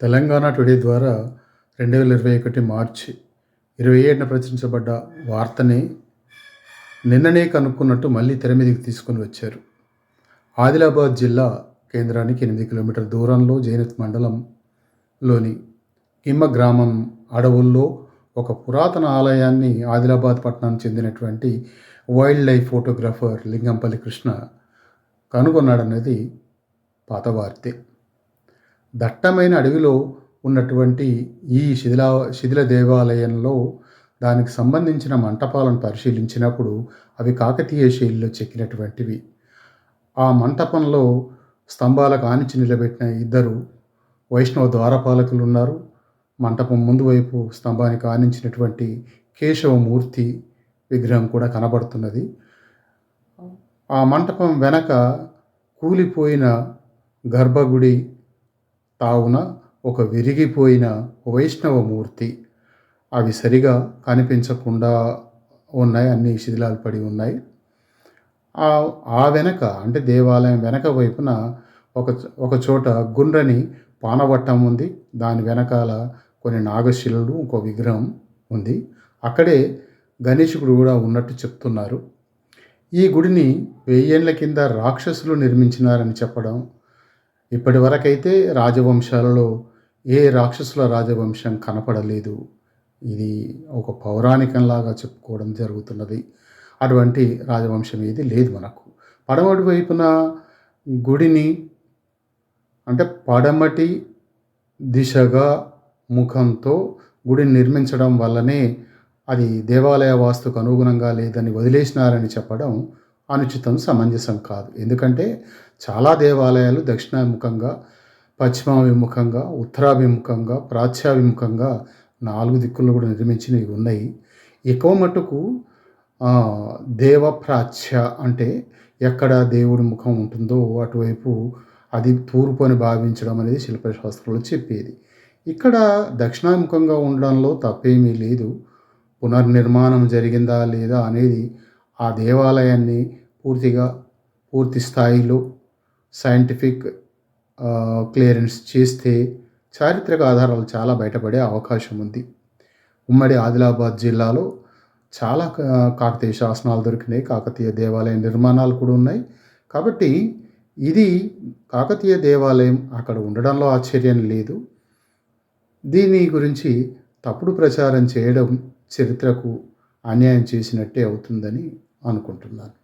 Telangana today ద్వారా రెండు వేల ఇరవై ఒకటి మార్చి ఇరవై ఏడున ప్రచురించబడ్డ వార్తని నిన్ననే కనుక్కున్నట్టు మళ్ళీ తెర మీదకి తీసుకొని వచ్చారు. ఆదిలాబాద్ జిల్లా కేంద్రానికి ఎనిమిది కిలోమీటర్ల దూరంలో జైనత్ మండలంలోని కిమ్మ గ్రామం అడవుల్లో ఒక పురాతన ఆలయాన్ని ఆదిలాబాద్ పట్టణానికి చెందినటువంటి wild life photographer Lingampalli Krishna కనుగొన్నాడన్నది పాత వార్తే. దట్టమైన అడవిలో ఉన్నటువంటి ఈ శిథిల శిథిల దేవాలయంలో దానికి సంబంధించిన మంటపాలను పరిశీలించినప్పుడు అవి కాకతీయ శైలిలో చెక్కినటువంటివి. ఆ మంటపంలో స్తంభాలకు ఆనించి నిలబెట్టిన ఇద్దరు వైష్ణవ ద్వారపాలకులు ఉన్నారు. మంటపం ముందు వైపు స్తంభానికి ఆనించినటువంటి కేశవమూర్తి విగ్రహం కూడా కనబడుతున్నది. ఆ మంటపం వెనక కూలిపోయిన గర్భగుడి తావున ఒక విరిగిపోయిన వైష్ణవమూర్తి అవి సరిగా కనిపించకుండా ఉన్నాయి అన్ని శిథిలాలు పడి ఉన్నాయి. ఆ- ఆ వెనక అంటే దేవాలయం వెనక వైపున ఒక ఒక చోట గుండ్రని పానవట్టం ఉంది. దాని వెనకాల కొన్ని నాగశిలలు ఇంకో విగ్రహం ఉంది. అక్కడే గణేశుడు కూడా ఉన్నట్టు చెప్తున్నారు. ఈ గుడిని వెయ్యేళ్ళ కింద రాక్షసులు నిర్మించినారని చెప్పడం ఇప్పటి వరకైతే రాజవంశాలలో ఏ రాక్షసుల రాజవంశం కనపడలేదు. ఇది ఒక పౌరాణికంలాగా చెప్పుకోవడం జరుగుతున్నది. అటువంటి రాజవంశం ఏది లేదు మనకు. పడమటి వైపున గుడిని అంటే పడమటి దిశగా ముఖంతో గుడిని నిర్మించడం వల్లనే అది దేవాలయ వాస్తుకు అనుగుణంగా లేదని వదిలేసినారని చెప్పడం అనుచితం సమంజసం కాదు. ఎందుకంటే చాలా దేవాలయాలు దక్షిణాభిముఖంగా పశ్చిమాభిముఖంగా ఉత్తరాభిముఖంగా ప్రాచ్యాభిముఖంగా నాలుగు దిక్కుల్లో కూడా నిర్మించినవి ఉన్నాయి. ఎక్కువ మటుకు దేవ దేవప్రాచ్య అంటే ఎక్కడ దేవుడి ముఖం ఉంటుందో అటువైపు అది తూర్పు అని భావించడం అనేది శిల్పశాస్త్రంలో చెప్పేది. ఇక్కడ దక్షిణాముఖంగా ఉండడంలో తప్పేమీ లేదు. పునర్నిర్మాణం జరిగిందా లేదా అనేది ఆ దేవాలయాన్ని పూర్తిగా పూర్తి స్థాయిలో సైంటిఫిక్ క్లియరెన్స్ చేస్తే చారిత్రక ఆధారాలు చాలా బయటపడే అవకాశం ఉంది. ఉమ్మడి ఆదిలాబాద్ జిల్లాలో చాలా కాకతీయ శాసనాలు దొరికినాయి. కాకతీయ దేవాలయ నిర్మాణాలు కూడా ఉన్నాయి. కాబట్టి ఇది కాకతీయ దేవాలయం అక్కడ ఉండడంలో ఆశ్చర్యం లేదు. దీని గురించి తప్పుడు ప్రచారం చేయడం చరిత్రకు అన్యాయం చేసినట్టే అవుతుందని అనుకుంటున్నాను.